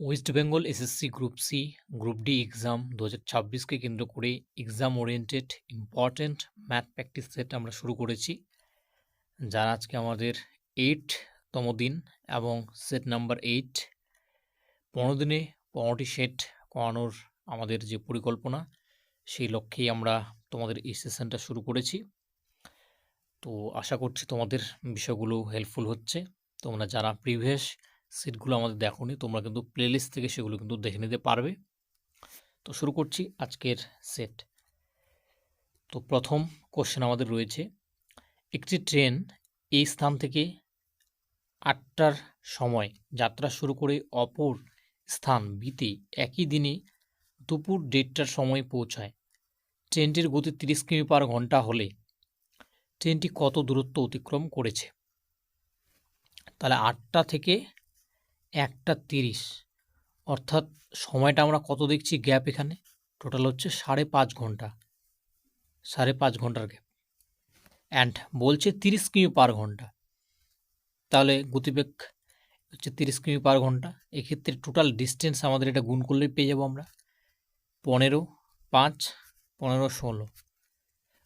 West Bengal SSC group C group D exam দু হাজার ছাব্বিশকে কেন্দ্র করে exam oriented important math practice set আমরা শুরু করেছি। যার আজকে আমাদের এইটতম দিন এবং সেট নাম্বার এইট পনেরো দিনে পনেরোটি সেট করানোর আমাদের যে পরিকল্পনা, সেই লক্ষ্যেই আমরা তোমাদের এই সেশনটা শুরু করেছি। তো আশা করছি তোমাদের বিষয়গুলো হেল্পফুল হচ্ছে। তোমরা যারা প্রিভিয়াস সিটগুলো আমাদের দেখোনি, তোমরা কিন্তু প্লেলিস্ট থেকে সেগুলো কিন্তু দেখে নিতে পারবে। তো শুরু করছি আজকের সেট তো প্রথম কোশ্চেন আমাদের রয়েছে, একটি ট্রেন এই স্থান থেকে আটটার সময় যাত্রা শুরু করে অপর স্থান বিতে একই দিনে দুপুর দেড়টার সময় পৌঁছায়। ট্রেনটির গতি তিরিশ কিমি পার ঘণ্টা হলে ট্রেনটি কত দূরত্ব অতিক্রম করেছে? তাহলে আটটা থেকে একটা তিরিশ। অর্থাৎ সময়টা আমরা কত দেখছি গ্যাপ এখানে? টোটাল হচ্ছে সাড়ে পাঁচ ঘণ্টা। সাড়ে পাঁচ ঘণ্টার গ্যাপ। অ্যান্ড বলছে তিরিশ কিমি পার ঘণ্টা। তাহলে গতিবেগ হচ্ছে তিরিশ কিমি পার ঘণ্টা। এক্ষেত্রে টোটাল ডিস্টেন্স আমাদের এটা গুণ করলেই পেয়ে যাব আমরা। পনেরো, পাঁচ, পনেরো, ষোলো।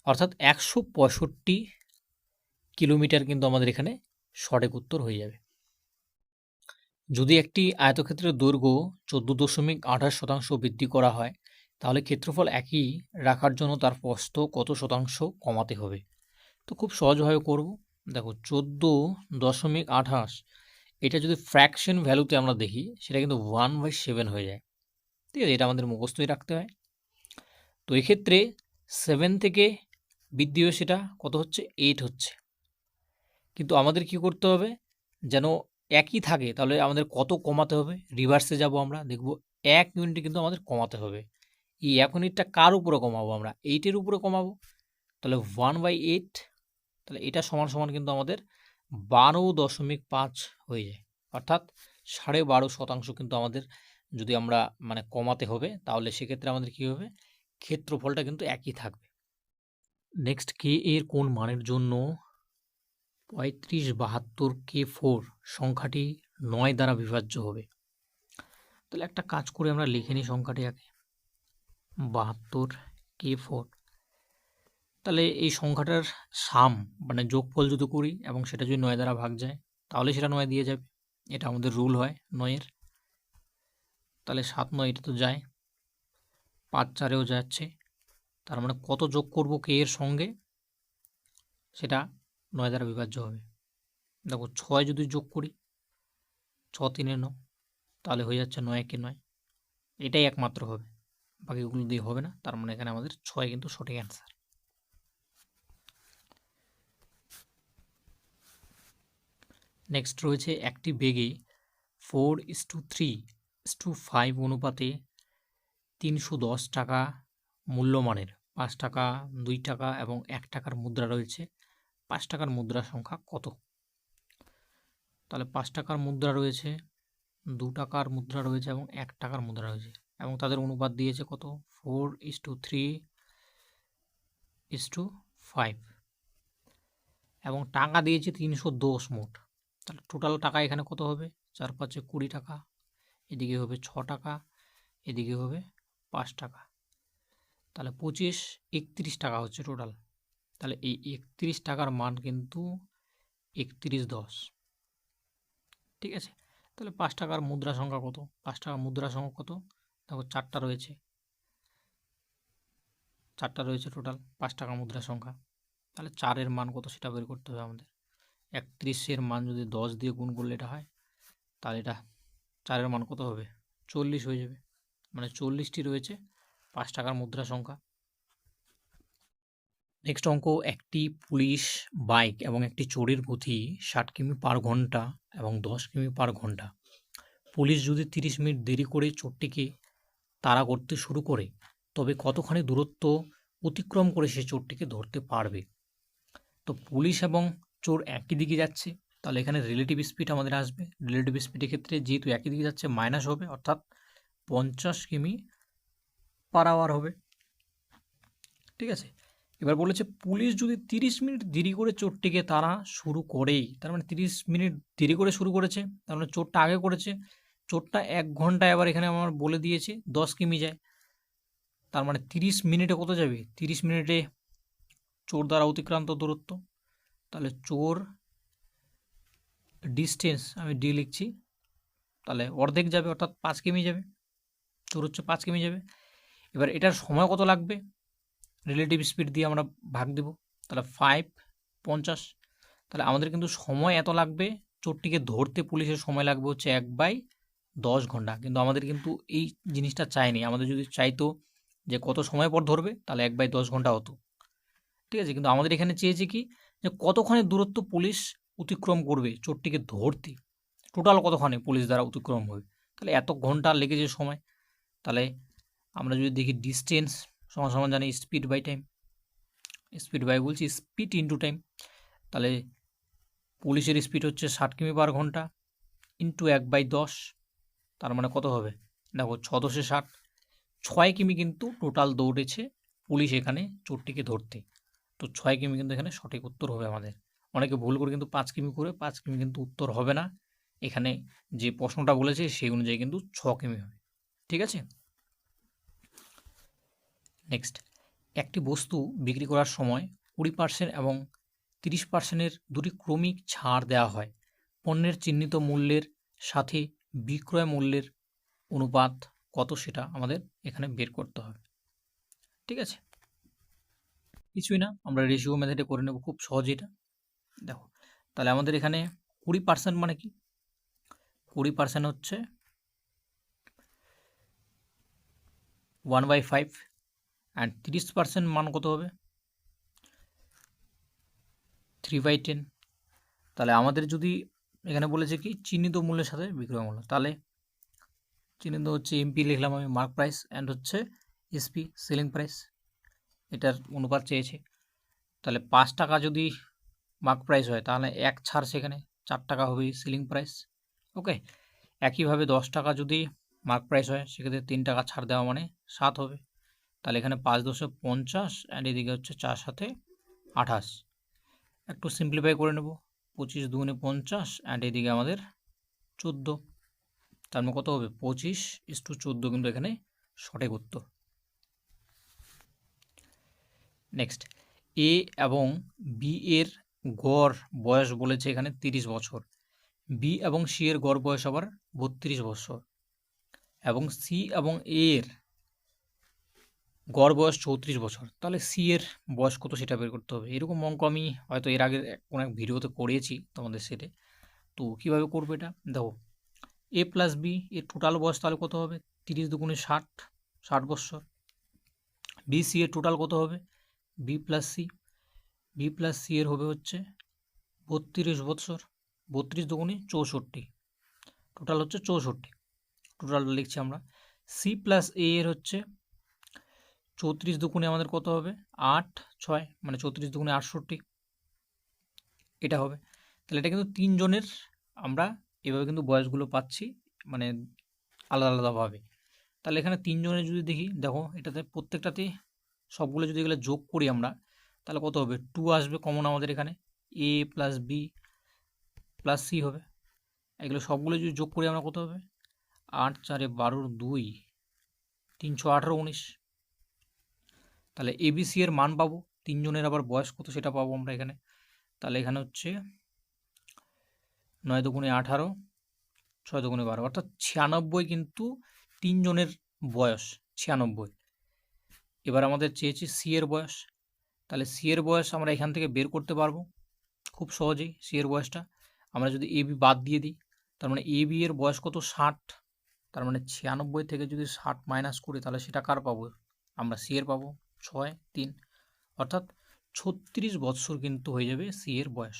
অর্থাৎ একশো পঁয়ষট্টি কিলোমিটার কিন্তু আমাদের এখানে সঠিক উত্তর হয়ে যাবে। যদি একটি আয়তক্ষেত্রের দৈর্ঘ্য চোদ্দ দশমিক আঠাশ শতাংশ বৃদ্ধি করা হয়, তাহলে ক্ষেত্রফল একই রাখার জন্য তার প্রস্থ কত শতাংশ কমাতে হবে। তো খুব সহজভাবে করব। দেখো, চোদ্দ দশমিক আঠাশ, এটা যদি ফ্র্যাকশন ভ্যালুতে আমরা দেখি, সেটা কিন্তু ওয়ান বাই সেভেন হয়ে যায়। ঠিক আছে, এটা আমাদের মুখস্থই রাখতে হয়। তো এক্ষেত্রে সেভেন থেকে বৃদ্ধি হয়ে সেটা কত হচ্ছে? এইট হচ্ছে। কিন্তু আমাদের কি করতে হবে? যেন একই থাকে, তাহলে আমাদের কত কমাতে হবে? রিভার্সে যাব আমরা, দেখব এক ইউনিট কিন্তু আমাদের কমাতে হবে। এই এক ইউনিটটা কার উপরে কমাবো আমরা? এইটের উপরে কমাবো। তাহলে ওয়ান বাই এইট তাহলে এটা সমান সমান কিন্তু আমাদের বারো দশমিক পাঁচ হয়ে যায়। অর্থাৎ সাড়ে বারো শতাংশ কিন্তু আমাদের যদি আমরা মানে কমাতে হবে, তাহলে সেক্ষেত্রে আমাদের কী হবে? ক্ষেত্রফলটা কিন্তু একই থাকবে। নেক্সট কে এর কোন মানের জন্য পঁয়ত্রিশ বাহাত্তর কে ফোর সংখ্যাটি নয় দ্বারা বিভাজ্য হবে। তাহলে একটা কাজ করে আমরা লিখে নিই সংখ্যাটি আগে। বাহাত্তর কে ফোর। তাহলে এই সংখ্যাটার সাম মানে যোগফল যদি করি এবং সেটা যদি নয় দ্বারা ভাগ যায়, তাহলে সেটা নয় দিয়ে যাবে। এটা আমাদের রুল হয় নয়ের। তাহলে সাত নয়, এটা তো যায়। পাঁচ চারেও যাচ্ছে। তার মানে কত যোগ করব কে এর সঙ্গে? সেটা নয় দ্বারা বিভাজ্য হবে। দেখো ছয় যদি যোগ করি, ছ তিনে ন, তাহলে হয়ে যাচ্ছে নয় কে নয়। এটাই একমাত্র হবে। বাকিগুলো দিয়ে হবে না, তার মানে এখানে আমাদের ছয় কিন্তু সঠিক অ্যান্সার নেক্সট রয়েছে একটি বেগে four is to three is to five অনুপাতে তিনশো দশ টাকা মূল্যমানের, পাঁচ টাকা, দুই টাকা এবং এক টাকার মুদ্রা রয়েছে। পাঁচ টাকার মুদ্রা সংখ্যা কত? তাহলে পাঁচ টাকার মুদ্রা রয়েছে, দু টাকার মুদ্রা রয়েছে এবং এক টাকার মুদ্রা রয়েছে এবং তাদের অনুপাত দিয়েছে কত? Four is to three is to five এবং টাকা দিয়েছে তিনশো দশ মোট। তাহলে টোটাল টাকা এখানে কত হবে? চার পাঁচে কুড়ি টাকা, এদিকে হবে ছ টাকা, এদিকে হবে পাঁচ টাকা। তাহলে পঁচিশ, একত্রিশ টাকা হচ্ছে টোটাল। তাহলে এই একত্রিশ টাকার মান কিন্তু একত্রিশ দশ। ঠিক আছে? তাহলে পাঁচ টাকার মুদ্রা সংখ্যা কত? পাঁচ টাকার মুদ্রা সংখ্যা কত? দেখো চারটা রয়েছে। চারটা রয়েছে টোটাল পাঁচ টাকা মুদ্রা সংখ্যা। তাহলে চারের মান কত সেটা বের করতে হবে আমাদের। একত্রিশের মান যদি দশ দিয়ে গুণ করলে এটা হয়, তাহলে এটা চারের মান কত হবে? চল্লিশ হয়ে যাবে। মানে চল্লিশটি রয়েছে, পাঁচ টাকার মুদ্রা সংখ্যা। নেক্সট অঙ্ক, একটি পুলিশ বাইক এবং একটি চোরের গতি ষাট কিমি পার ঘণ্টা এবং দশ কিমি পার ঘণ্টা। পুলিশ যদি তিরিশ মিনিট দেরি করে চোরটিকে তাড়া করতে শুরু করে, তবে কতখানি দূরত্ব অতিক্রম করে সে চোরটিকে ধরতে পারবে? তো পুলিশ এবং চোর একই দিকে যাচ্ছে, তাহলে এখানে রিলেটিভ স্পিড আমাদের আসবে। রিলেটিভ স্পিডের ক্ষেত্রে যেহেতু একই দিকে যাচ্ছে মাইনাস হবে, অর্থাৎ পঞ্চাশ কিমি পার আওয়ার হবে। ঠিক আছে? এবার বলেছে, পুলিশ যদি তিরিশ মিনিট দেরি করে চোরটিকে তারা শুরু করেই তার মানে তিরিশ মিনিট দেরি করে শুরু করেছে, তার মানে চোরটা আগে করেছে। চোরটা এক ঘন্টায় আবার এখানে আমার বলে দিয়েছে, দশ কিমি যায়। তার মানে তিরিশ মিনিটে কত যাবে? তিরিশ মিনিটে চোর দ্বারা অতিক্রান্ত দূরত্ব। তাহলে চোর ডিস্টেন্স আমি ডি লিখছি, তাহলে অর্ধেক যাবে, অর্থাৎ পাঁচ কিমি যাবে। চোর হচ্ছে পাঁচ কিমি যাবে। এবার এটার সময় কত লাগবে? রিলেটিভ স্পিড দিয়ে আমরা ভাগ দেব। তাহলে ফাইভ পঞ্চাশ। তাহলে আমাদের কিন্তু সময় এত লাগবে, চোরটিকে ধরতে পুলিশের সময় লাগবে হচ্ছে এক বাই দশ ঘণ্টা। কিন্তু আমাদের কিন্তু এই জিনিসটা চাইনি। আমাদের যদি চাইতো যে কত সময় পর ধরবে, তাহলে এক বাই দশ ঘণ্টা হতো। ঠিক আছে? কিন্তু আমাদের এখানে চেয়েছে কি যে কতক্ষণে দূরত্ব পুলিশ অতিক্রম করবে চোরটিকে ধরতে? টোটাল কতক্ষণে পুলিশ দ্বারা অতিক্রম হবে? তাহলে এত ঘণ্টা লেগেছে সময়। তাহলে আমরা যদি দেখি ডিস্টেন্স সমান সমান জানি speed by time speed by বলছি স্পিড ইনটু টাইম তাহলে পুলিশের স্পিড হচ্ছে ষাট কিমি পার ঘণ্টা ইন্টু এক বাই দশ, তার মানে কত হবে? দেখো ছ দশে ষাট, ছয় কিমি কিন্তু টোটাল দৌড়েছে পুলিশ এখানে চোরটিকে ধরতে। তো ছয় কিমি কিন্তু এখানে সঠিক উত্তর হবে আমাদের। অনেকে ভুল করে কিন্তু পাঁচ কিমি করে, পাঁচ কিমি কিন্তু উত্তর হবে না। এখানে যে প্রশ্নটা বলেছে সেই অনুযায়ী কিন্তু ছ কিমি হবে। ঠিক আছে? নেক্সট একটি বস্তু বিক্রি করার সময় কুড়ি পার্সেন্ট এবং তিরিশ পার্সেন্টের দুটি ক্রমিক ছাড় দেওয়া হয়। পণ্যের চিহ্নিত মূল্যের সাথে বিক্রয় মূল্যের অনুপাত কত সেটা আমাদের এখানে বের করতে হবে। ঠিক আছে? কিছুই না, আমরা রেশিও মেথডে করে নেব খুব সহজ এটা। দেখো, তাহলে আমাদের এখানে কুড়ি পার্সেন্ট মানে কি? কুড়ি পার্সেন্ট হচ্ছে ওয়ান বাই ফাইভ অ্যান্ড তিরিশ পার্সেন্ট মান কত হবে? থ্রি বাই টেন তাহলে আমাদের যদি এখানে বলেছে কি, চিহ্নিত মূল্যের সাথে বিক্রয় মূল্য। তাহলে চিহ্নিত হচ্ছে এমপি লিখলাম আমি মার্ক প্রাইস অ্যান্ড হচ্ছে এসপি সেলিং প্রাইস এটার অনুপাত চেয়েছে। তাহলে পাঁচ টাকা যদি মার্ক প্রাইস হয়, তাহলে এক ছাড় সেখানে চার টাকা হবে সিলিং প্রাইস ওকে একইভাবে দশ টাকা যদি মার্ক প্রাইস হয়, সেক্ষেত্রে তিন টাকা ছাড় দেওয়া মানে সাত হবে। তাহলে এখানে পাঁচ দশে পঞ্চাশ অ্যান্ড এদিকে হচ্ছে চার সাথে আঠাশ। একটু সিম্পলিফাই করে নেব। পঁচিশ দুগুণে পঞ্চাশ অ্যান্ড এদিকে আমাদের চোদ্দ। তার মানে কত হবে? পঁচিশ ইস টু চোদ্দ কিন্তু এখানে সঠিক উত্তর। নেক্সট এ এবং বি এর গড় বয়স বলেছে এখানে তিরিশ বছর। বি এবং সি এর গড় বয়স আবার বত্রিশ বছর। এবং সি এবং এর গড় বয়স চৌত্রিশ বছর। তাহলে সি এর বয়স কত সেটা বের করতে হবে? এরকম অঙ্ক আমি হয়তো এর আগে কোনো এক ভিডিওতে করেছি তোমাদের সেটে তো কীভাবে করব এটা? দেখো এ প্লাস বি এর টোটাল বয়স তাহলে কত হবে? তিরিশ দুগুণে ষাট ষাট বছর বি সি এর টোটাল কত হবে? B plus C B plus C এর হবে হচ্ছে বত্রিশ বৎসর, বত্রিশ দুগুণে চৌষট্টি। টোটাল হচ্ছে চৌষট্টি। টোটালটা লিখছি আমরা। সি প্লাস এ এর হচ্ছে চৌত্রিশ দুগুণে আমাদের কত হবে? আট, ছয় মানে চৌত্রিশ দুগুণে আটষট্টি। এটা হবে। তাহলে এটা কিন্তু তিনজনের আমরা এভাবে কিন্তু বয়সগুলো পাচ্ছি মানে আলাদা আলাদাভাবে। তাহলে এখানে তিনজনের যদি দেখি, দেখো, এটাতে প্রত্যেকটাতে সবগুলো যদি এগুলো যোগ করি আমরা, তাহলে কত হবে? টু আসবে কমন আমাদের এখানে। A plus B plus C হবে। এগুলো সবগুলো যদি যোগ করি আমরা কত হবে? আট, চারে বারোর দুই, তিনশো আঠারো, উনিশ। তাহলে এবিসি এর মান পাবো। তিনজনের আবার বয়স কত সেটা পাবো আমরা এখানে। তাহলে এখানে হচ্ছে নয় দুগুণে আঠারো, ছয় দুগুণে বারো, অর্থাৎ ছিয়ানব্বই কিন্তু তিনজনের বয়স, ছিয়ানব্বই। এবার আমাদের চেয়েছি সি এর বয়স। তাহলে সি এর বয়স আমরা এখান থেকে বের করতে পারব খুব সহজেই সি এর বয়সটা। আমরা যদি এবি বাদ দিয়ে দিই, তার মানে এ বি এর বয়স কত? ষাট। তার মানে ছিয়ানব্বই থেকে যদি ষাট মাইনাস করি, তাহলে সেটা কার পাবো? আমরা সি এর পাবো। ছয়, তিন। অর্থাৎ ছত্রিশ বৎসর কিন্তু হয়ে যাবে সি এর বয়স।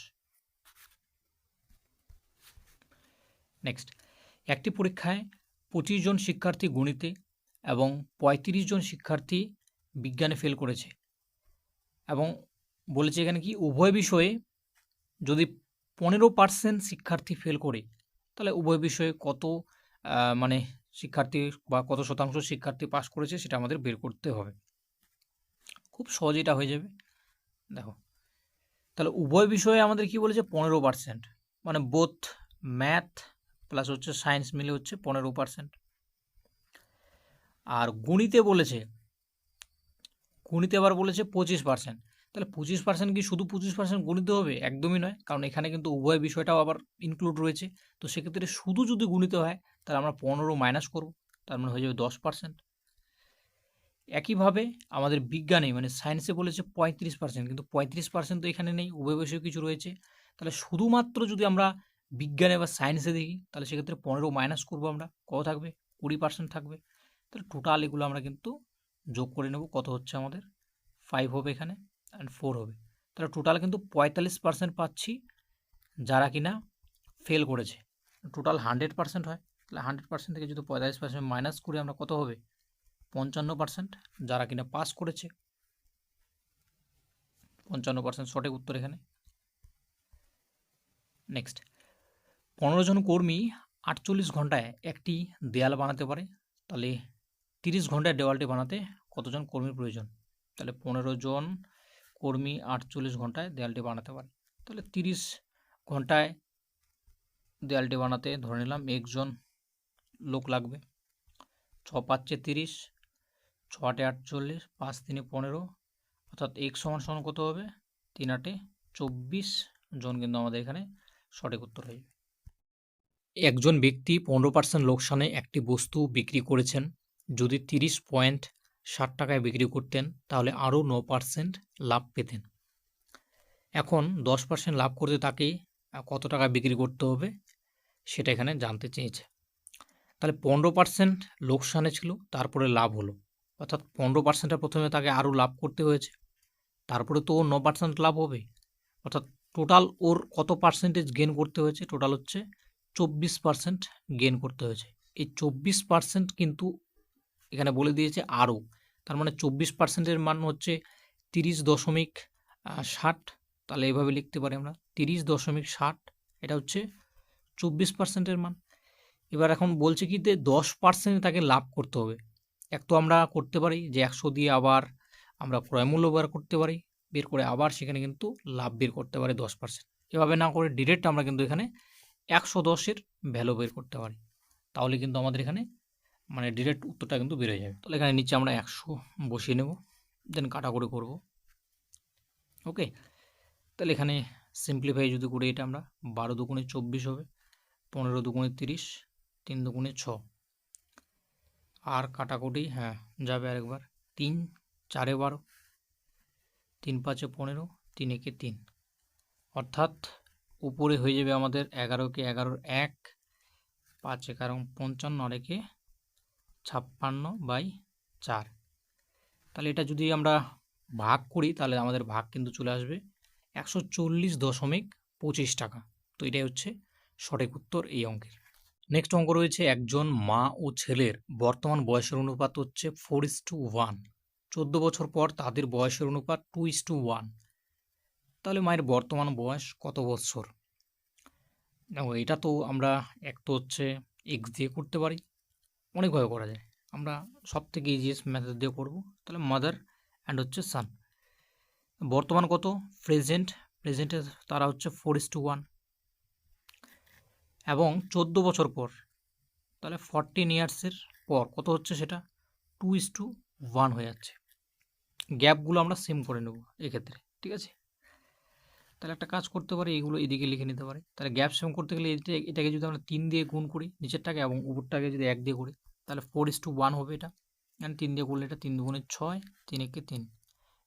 নেক্সট একটি পরীক্ষায় পঁচিশ জন শিক্ষার্থী গণিতে এবং পঁয়ত্রিশ জন শিক্ষার্থী বিজ্ঞানে ফেল করেছে। এবং বলেছে এখানে কি, উভয় বিষয়ে যদি পনেরো পার্সেন্ট শিক্ষার্থী ফেল করে, তাহলে উভয় বিষয়ে কত মানে শিক্ষার্থী বা কত শতাংশ শিক্ষার্থী পাশ করেছে সেটা আমাদের বের করতে হবে। খুব সহজ এটা হয়ে যাবে। দেখো। তাহলে উভয় বিষয়ে আমাদের কি বলেছে? পনেরো পার্সেন্ট মানে বোথ ম্যাথ প্লাস হচ্ছে সায়েন্স মিলে হচ্ছে পনেরো পার্সেন্ট আর গণিতে বলেছে, গণিতে আবার বলেছে পঁচিশ পার্সেন্ট তাহলে পঁচিশ পার্সেন্ট কি শুধু পঁচিশ পার্সেন্ট গণিতে হবে? একদমই নয়। কারণ এখানে কিন্তু উভয় বিষয়টাও আবার ইনক্লুড রয়েছে। তো সেক্ষেত্রে শুধু যদি গুণিতে হয়, তাহলে আমরা পনেরো মাইনাস করব। তার মানে হয়ে যাবে দশ পার্সেন্ট একইভাবে আমাদের বিজ্ঞানে মানে সায়েন্সে বলেছে পঁয়ত্রিশ পার্সেন্ট কিন্তু পঁয়ত্রিশ পার্সেন্ট তো এখানে নেই, উভয় বিষয়ে কিছু রয়েছে। তাহলে শুধুমাত্র যদি আমরা বিজ্ঞানে বা সায়েন্সে দেখি, তাহলে সেক্ষেত্রে পনেরো মাইনাস করব আমরা, কত থাকবে? কুড়ি পার্সেন্ট থাকবে। তাহলে টোটাল এগুলো আমরা কিন্তু যোগ করে নেব, কত হচ্ছে আমাদের? ফাইভ হবে এখানে অ্যান্ড ফোর হবে। তাহলে টোটাল কিন্তু পঁয়তাল্লিশ পার্সেন্ট পাচ্ছি যারা কিনা ফেল করেছে। টোটাল হান্ড্রেড পার্সেন্ট হয়। তাহলে হান্ড্রেড পার্সেন্ট থেকে যদি পঁয়তাল্লিশ পার্সেন্ট মাইনাস করে, আমরা কত হবে? পঞ্চান্ন পার্সেন্ট যারা কিনা পাস করেছে। পঞ্চান্ন পার্সেন্ট সঠিক উত্তর এখানে। নেক্সট পনেরো জন কর্মী আটচল্লিশ ঘন্টায় একটি দেয়াল বানাতে পারে। তাহলে তিরিশ ঘন্টায় দেওয়ালটি বানাতে কতজন কর্মীর প্রয়োজন? তাহলে পনেরো জন কর্মী আটচল্লিশ ঘন্টায় দেয়ালটি বানাতে পারে। তাহলে তিরিশ ঘন্টায় দেয়ালটি বানাতে ধরে নিলাম একজন লোক লাগবে। ছ পাঁচে তিরিশ ছ আটে আটচল্লিশ, পাঁচ তিনে পনেরো, অর্থাৎ এক সমান সমান কত হবে? তিন আটে চব্বিশ, জন কিন্তু আমাদের এখানে সঠিক উত্তর হয়ে যাবে। একজন ব্যক্তি পনেরো পার্সেন্ট লোকসানে একটি বস্তু বিক্রি করেছেন, যদি তিরিশ পয়েন্ট ষাট টাকায় বিক্রি করতেন, তাহলে আরও ন পার্সেন্ট লাভ পেতেন। এখন দশ পার্সেন্ট লাভ করতে তাকে কত টাকা বিক্রি করতে হবে? সেটা এখানে জানতে চেয়েছে। তাহলে পনেরো পার্সেন্ট লোকসানে ছিল, তারপরে লাভ হলো। অর্থাৎ পনেরো পার্সেন্টটা প্রথমে তাকে আরও লাভ করতে হয়েছে। তারপরে তো ওর ন পার্সেন্ট লাভ হবে। অর্থাৎ টোটাল ওর কত পার্সেন্টেজ গেন করতে হয়েছে? টোটাল হচ্ছে চব্বিশ পার্সেন্ট গেন করতে হয়েছে। এই চব্বিশ পার্সেন্ট কিন্তু এখানে বলে দিয়েছে আরও। তার মানে চব্বিশ পার্সেন্টের মান হচ্ছে তিরিশ দশমিক ষাট। তাহলে এভাবে লিখতে পারি আমরা। তিরিশ দশমিক ষাট, এটা হচ্ছে চব্বিশ পার্সেন্টের মান। এবার এখন বলছে কি যে দশ পার্সেন্ট তাকে লাভ করতে হবে। এক তো আমরা করতে পারি যে একশো দিয়ে আবার আমরা ক্রয়মূল্য বার করতে পারি, বের করে আবার সেখানে কিন্তু লাভ বের করতে পারি দশ পার্সেন্ট এভাবে না করে ডিরেক্ট আমরা কিন্তু এখানে একশো দশের ভ্যালু বের করতে পারি। তাহলে কিন্তু আমাদের এখানে মানে ডিরেক্ট উত্তরটা কিন্তু বেরোয় যাবে। তাহলে এখানে নিচে আমরা একশো বসিয়ে নেব দেন কাটাকুটি করব। ওকে? তাহলে এখানে সিম্পলিফাই যদি করি এটা আমরা বারো দুগুণে চব্বিশ হবে, পনেরো দুগুণে তিরিশ, তিন দুগুণে ছ। আর কাটাকুটি হ্যাঁ যাবে আরেকবার। তিন, চারে বারো। তিন পাঁচে পনেরো, তিন একে তিন। অর্থাৎ উপরে হয়ে যাবে আমাদের এগারোকে এগারোর এক, পাঁচ এগারো পঞ্চান্ন একে ছাপ্পান্ন বাই চার। তাহলে এটা যদি আমরা ভাগ করি, তাহলে আমাদের ভাগ কিন্তু চলে আসবে একশো চল্লিশ দশমিক পঁচিশ টাকা। তো এটাই হচ্ছে সঠিক উত্তর এই অঙ্কের। নেক্সট অঙ্ক রয়েছে একজন মা ও ছেলের। বর্তমান বয়সের অনুপাত হচ্ছে ফোর ইস টু ওয়ান চোদ্দ বছর পর তাদের বয়সের অনুপাত টু ইস টু ওয়ান তাহলে মায়ের বর্তমান বয়স কত বছর? দেখো, এটা তো আমরা এক তো হচ্ছে এক্স দিয়ে করতে পারি। অনেকভাবে করা যায়। আমরা সব থেকে ইজিয়েস্ট মেথড দিয়ে করব। তাহলে মাদার অ্যান্ড হচ্ছে সান বর্তমান কত? প্রেজেন্ট প্রেজেন্টে তারা হচ্ছে ফোর ইস টু ওয়ান এবং চোদ্দ বছর পর, তাহলে ফরটিন ইয়ার্সের পর, কত হচ্ছে সেটা? টু ইস টু ওয়ান হয়ে যাচ্ছে। গ্যাপগুলো আমরা সেম করে নেব এক্ষেত্রে, ঠিক আছে? তাহলে একটা কাজ করতে পারি, এগুলো এদিকে লিখে নিতে পারি। তাহলে গ্যাপ সেম করতে গেলে এটা এটাকে যদি আমরা তিন দিয়ে গুণ করি নিচেরটাকে এবং উপরটাকে যদি এক দিয়ে করি, তাহলে ফোর ইস টু ওয়ান হবে এটা। অ্যান্ড তিন দিয়ে করলে এটা তিন দুগুণে ছয়, তিন একে তিন।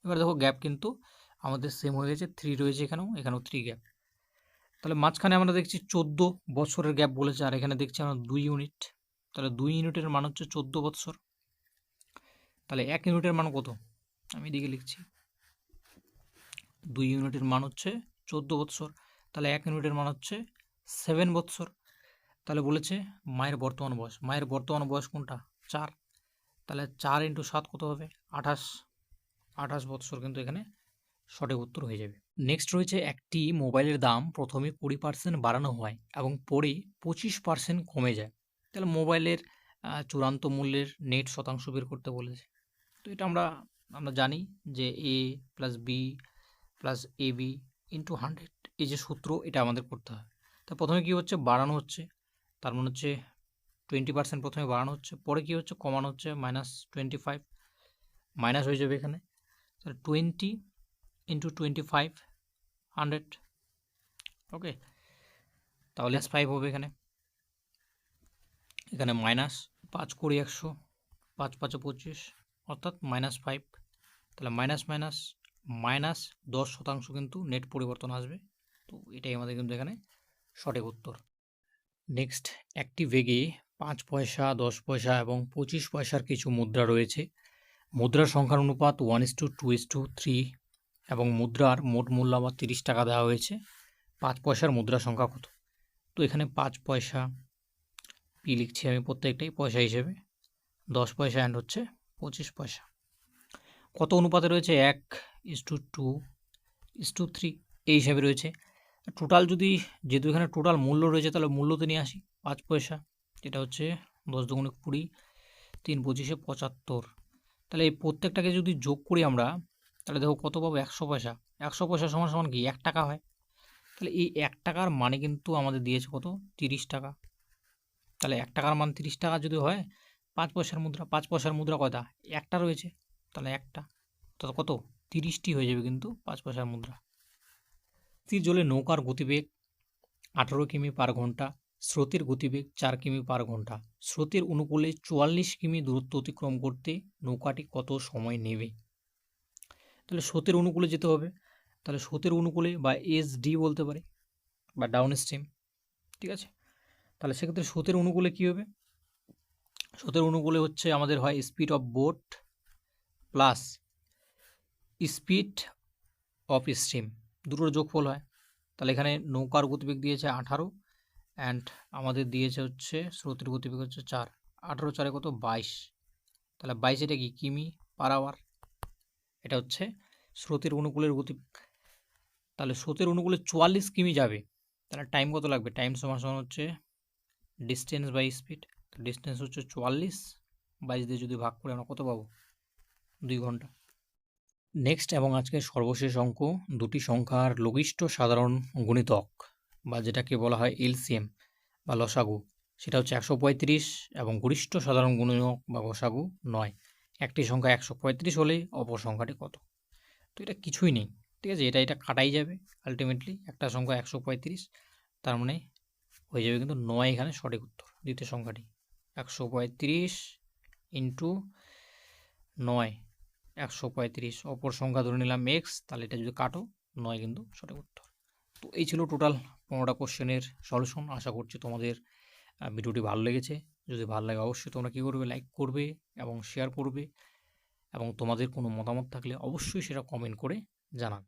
এবার দেখো, গ্যাপ কিন্তু আমাদের সেম হয়ে গেছে থ্রি রয়েছে এখানেও এখানেও থ্রি গ্যাপ তাহলে মাঝখানে আমরা দেখছি চোদ্দ বছরের গ্যাপ বলেছে, আর এখানে দেখছি আমরা দুই ইউনিট তাহলে দুই ইউনিটের মান হচ্ছে চোদ্দ বছর। তাহলে এক ইউনিটের মান কত? আমি এদিকে লিখছি। দুই ইউনিটের মান হচ্ছে চোদ্দ বৎসর তাহলে এক ইউনিটের মান হচ্ছে সেভেন বৎসর তাহলে বলেছে মায়ের বর্তমান বয়স। মায়ের বর্তমান বয়স কোনটা? চার। তাহলে চার ইন্টু সাত কত হবে? আঠাশ। আঠাশ বৎসর কিন্তু এখানে সঠিক উত্তর হয়ে যাবে। নেক্সট রয়েছে একটি মোবাইলের দাম প্রথমে কুড়ি পার্সেন্ট বাড়ানো হয় এবং পরে পঁচিশ পার্সেন্ট কমে যায়। তাহলে মোবাইলের চূড়ান্ত মূল্যের নেট শতাংশ বের করতে বলেছে। তো এটা আমরা আমরা জানি যে A plus B plus A B into hundred এই যে সূত্র, এটা আমাদের করতে হয়। তা প্রথমে কী হচ্ছে? বাড়ানো হচ্ছে। তার মানে হচ্ছে টোয়েন্টি পার্সেন্ট প্রথমে বাড়ানো হচ্ছে। পরে কী হচ্ছে? কমানো হচ্ছে মাইনাস টোয়েন্টি ফাইভ মাইনাস হয়ে যাবে এখানে। তাহলে twenty into twenty five hundred okay তাহলে ফাইভ হবে এখানে। এখানে মাইনাস পাঁচ কুড়ি একশো, পাঁচ পাঁচে পঁচিশ, অর্থাৎ মাইনাস ফাইভ তাহলে মাইনাস মাইনাস মাইনাস দশ শতাংশ কিন্তু নেট পরিবর্তন আসবে। তো এটাই আমাদের কিন্তু এখানে সঠিক উত্তর। নেক্সট একটি ভেগে পাঁচ পয়সা, দশ পয়সা এবং পঁচিশ পয়সার কিছু মুদ্রা রয়েছে। মুদ্রার সংখ্যার অনুপাত one is to two two is to এবং মুদ্রার মোট মূল্য আবার তিরিশ টাকা দেওয়া হয়েছে। পাঁচ পয়সার মুদ্রার সংখ্যা কত? তো এখানে পাঁচ পয়সা পি লিখছি আমি প্রত্যেকটাই, পয়সা হিসেবে। দশ পয়সা অ্যান্ড হচ্ছে পঁচিশ পয়সা। কত অনুপাতে রয়েছে? এক ইস to two two two three এই হিসাবে রয়েছে। টোটাল যদি, যেহেতু এখানে টোটাল মূল্য রয়েছে, তাহলে মূল্য তো নিয়ে আসি। পাঁচ পয়সা, যেটা হচ্ছে দশ দুগুণে কুড়ি, তিন পঁচিশে পঁচাত্তর। তাহলে এই প্রত্যেকটাকে যদি যোগ করি আমরা তাহলে দেখো কত পাবো? একশো পয়সা। একশো পয়সা সমান সমান কি? এক টাকা হয়। তাহলে এই এক টাকার মানে কিন্তু আমাদের দিয়েছে কত? তিরিশ টাকা। তাহলে এক টাকার মান তিরিশ টাকা যদি হয়, পাঁচ পয়সার মুদ্রা, পাঁচ পয়সার মুদ্রা কয়টা? একটা রয়েছে। তাহলে একটা। তো কত? তিরিশটি হয়ে যাবে কিন্তু পাঁচ পয়সার মুদ্রা। স্থির জলে নৌকার গতিবেগ আঠেরো কিমি পার ঘণ্টা, স্রোতের গতিবেগ চার কিমি পার ঘণ্টা। স্রোতের অনুকূলে চুয়াল্লিশ কিমি দূরত্ব অতিক্রম করতে নৌকাটি কত সময় নেবে? তাহলে স্রোতের অনুকূলে যেতে হবে। তাহলে স্রোতের অনুকূলে বা এস ডি বলতে পারি বা ডাউন স্ট্রিম ঠিক আছে? তাহলে সেক্ষেত্রে স্রোতের অনুকূলে কী হবে? স্রোতের অনুকূলে হচ্ছে আমাদের হয় speed of boat plus speed of stream দুটোর যোগফল হয়। তাহলে এখানে নৌকার গতিবেগ দিয়েছে আঠারো অ্যান্ড আমাদের দিয়েছে হচ্ছে, স্রোতের গতিবেগ হচ্ছে চার। আঠারো চারে কত? বাইশ। তাহলে বাইশ এটা কি? কিমি পার আওয়ার এটা হচ্ছে স্রোতের অনুকূলের গতি। তাহলে স্রোতের অনুকূলে চুয়াল্লিশ কিমি যাবে, তাহলে টাইম কত লাগবে? টাইম সমান সমান হচ্ছে ডিস্টেন্স বাই স্পিড তো ডিস্টেন্স হচ্ছে চুয়াল্লিশ, বাইশ দিয়ে যদি ভাগ করে আমরা কত পাবো? দুই ঘণ্টা। নেক্সট এবং আজকের সর্বশেষ অঙ্ক, দুটি সংখ্যার লঘিষ্ঠ সাধারণ গুণিতক বা যেটাকে বলা হয় এলসিএম বা লসাগু। সেটা হচ্ছে একশো পঁয়ত্রিশ এবং গরিষ্ঠ সাধারণ গুণিতক বা গসাগু নয়। একটি সংখ্যা একশো পঁয়ত্রিশ হলে অপর সংখ্যাটি কত? তো এটা কিছুই নেই, ঠিক আছে? এটা এটা কাটাই যাবে আলটিমেটলি একটা সংখ্যা একশো পঁয়ত্রিশ, তার মানে হয়ে যাবে কিন্তু নয় এখানে সঠিক উত্তর, দ্বিতীয় সংখ্যাটি। একশো পঁয়ত্রিশ ইন্টু নয়, একশো পঁয়ত্রিশ, অপর সংখ্যা ধরে নিলাম এক্স তাহলে এটা যদি কাটো, নয় কিন্তু সঠিক উত্তর। তো এই ছিল টোটাল পনেরোটা কোশ্চেনের সলিউশন আশা করছি তোমাদের ভিডিওটি ভালো লেগেছে। যদি ভালো লাগে অবশ্যই তোমরা কী করবে? লাইক করবে এবং শেয়ার করবে এবং তোমাদের কোনো মতামত থাকলে অবশ্যই সেটা কমেন্ট করে জানাবে।